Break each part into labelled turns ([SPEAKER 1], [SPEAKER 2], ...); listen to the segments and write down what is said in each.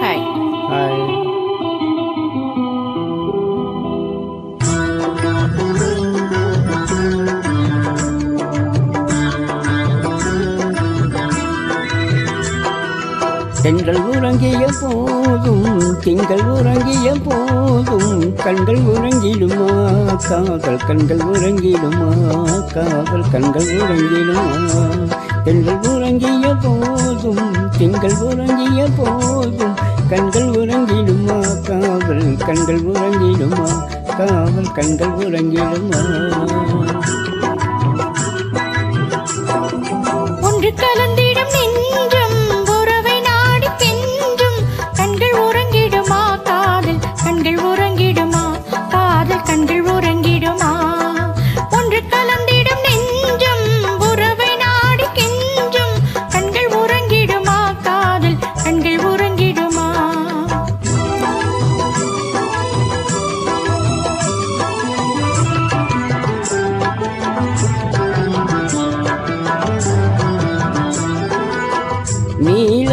[SPEAKER 1] Hi hi பெண்கள் உறங்கிய போதும் திங்கள் உறங்கிய போதும் கண்கள் உறங்கிடுமா? காதல் கண்கள் உறங்கிடுமா? காதல் கண்கள் உறங்கிடுமா? பெண்கள் உறங்கிய போதும் திங்கள் உறங்கிய போதும் கண்கள் உறங்கிடுமா? காவல் கண்கள் உறங்கிடுமா? காவல் கண்கள் உறங்கிடுமா?
[SPEAKER 2] ஒன்று
[SPEAKER 1] கலந்து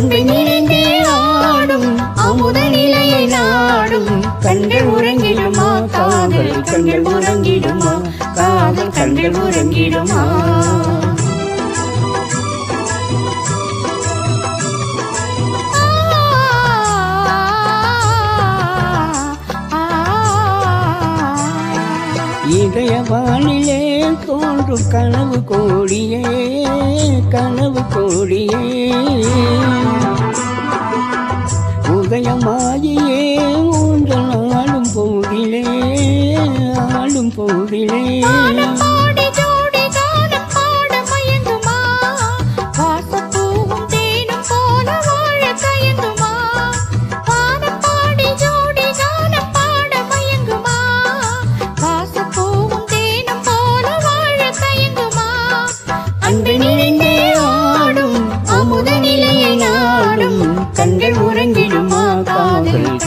[SPEAKER 1] அன்பை நினைந்தே ஆடும் அமுத நிலையை நாடும். கண்கள் உறங்கிடுமா காதல் கண்கள் உறங்கிடுமா காதல் கண்கள் உறங்கிடுமா? இதய வானிலே தோன்றும் கனவு கோடியே கனவு கோடியே. உதயமாகியே ஒன்று ஆடும் போதிலே ஆளும் போதிலே.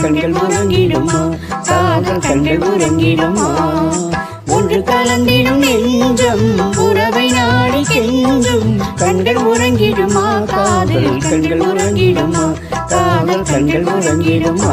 [SPEAKER 1] கண்கள் உறங்கிடுமா? காதல் கண்கள் உறங்கிடுமா? ஒன்று கலந்திடும் நெஞ்சம் உறவை நாடி கெஞ்சும். கண்கள் உறங்கிடுமா? காதல் கண்கள் உறங்கிடுமா? காதல் கண்கள் உறங்கிடுமா?